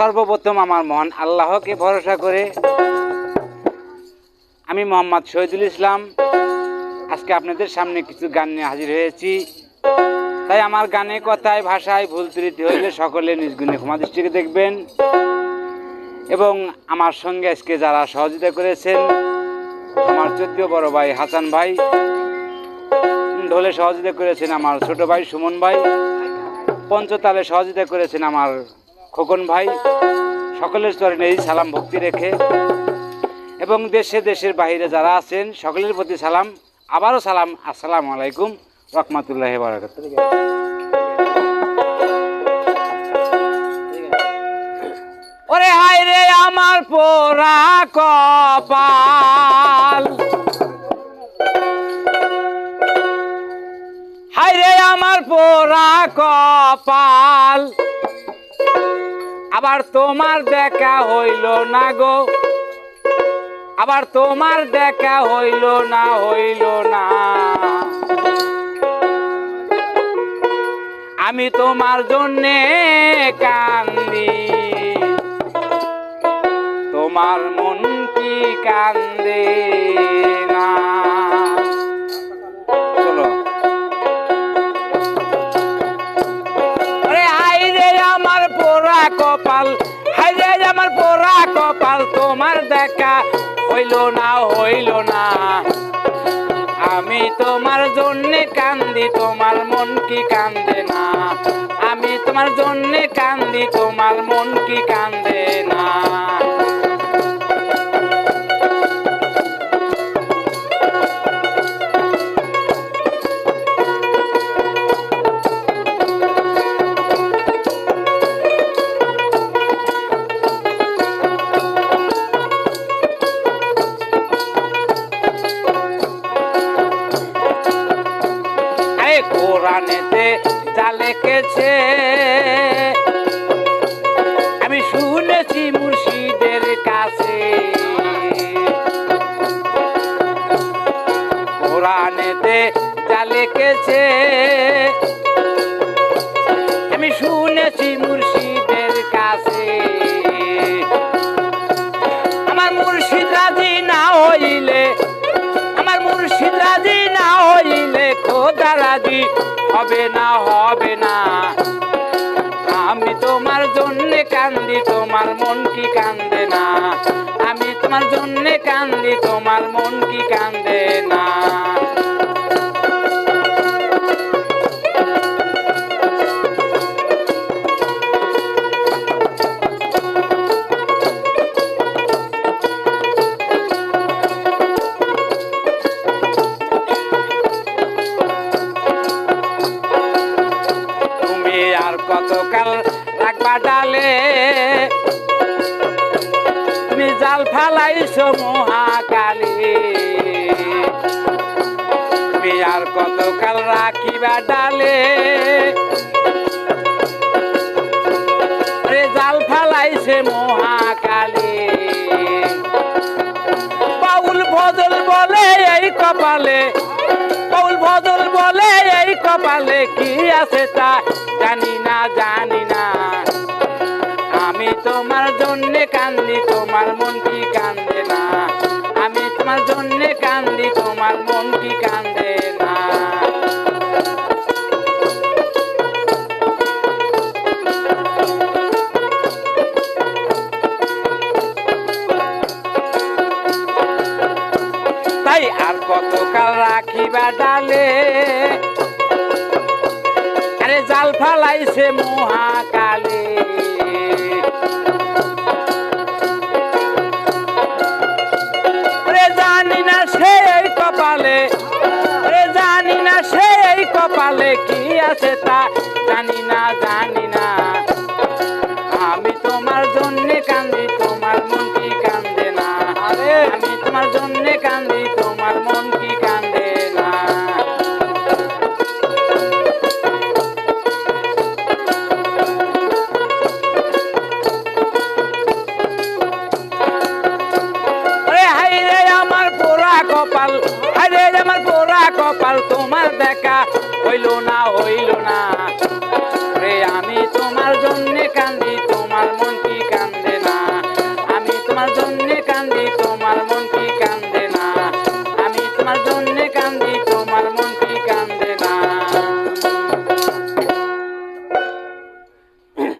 সর্বপ্রথম আমার মহান আল্লাহকে ভরসা করে আমি মোহাম্মদ শহীদুল ইসলাম। আজকে আপনাদের সামনে কিছু গান নিয়ে হাজির হয়েছি। তাই আমার গানে, কথায়, ভাষায় ভুল ত্রুটি হইলে সকলে নিজ গুণে ক্ষমা দৃষ্টিকে দেখবেন। এবং আমার সঙ্গে আজকে যারা সহযোগিতা করেছেন, আমার চোদ্দীয় বড় ভাই হাসান ভাই, ঢোলে সহযোগিতা করেছেন আমার ছোট ভাই সুমন ভাই, পঞ্চতালে সহযোগিতা করেছেন আমার খোকন ভাই, সকলের চরণে এই সালাম ভক্তি রেখে এবং দেশে দেশের বাইরে যারা আছেন, সকলের প্রতি সালাম, আবারও সালাম, আসসালামু আলাইকুম, রহমতুল্লাহ ওরে হায় রে আমার পোড়া কপাল। হায় রে আমার পোড়া কপাল। আবার তোমার দেখা হইল না গো। আবার তোমার দেখা হইল না হইল না। আমি তোমার জন্যে কান্দি। তোমার মন কি কান্দে? হইল না হইল না। আমি তোমার জন্যে কান্দি, তোমার মন কি কান্দে না। আমি তোমার জন্যে কান্দি, তোমার মন কি কান্দে লেখেছে আমি শুনেছি মুর্শিদের কাছে। কোরআনেতে যা লেখেছে, আমি শুনেছি মুর্শিদের কাছে। আমার মুর্শিদ রাজি না হইলে, আমার মুর্শিদ রাজি না হইলে খোদা রাজি হবে না হবে কান্দি, তোমার মন কি কান্দে না? আমি তোমার জন্য কান্দি, তোমার মন কি কান্দে না? ডালে তুমি জাল ফালাইছো মহাকালী। তুমি আর কতকাল রাখিবা ডালে। জাল ফালাইছে মহাকালী। বাউল ভজল বলে এই কপালে। বাউল ভজল বলে এই কপালে কি আছে তা জানি না, জানি তোমার জন্য কান্দি, তোমার মন কি কান্দে না? আমি তোমার জন্য কান্দি, তোমার মন কি কান্দে না? তাই আর কতকাল রাখিবা ডালে আরে জাল ফালাইছে মহাকালে। কপালে কি আছে তা জানি না জানি না। আমি তোমার জন্য কান্দি তোমার মন কি কান্দে না। আরে। আমি তোমার জন্য কান্দি তোমার মন কি কান্দে না। আরে হাই রে আমার পোড়া কপাল হাই রে আমার পোড়া কপাল তোমার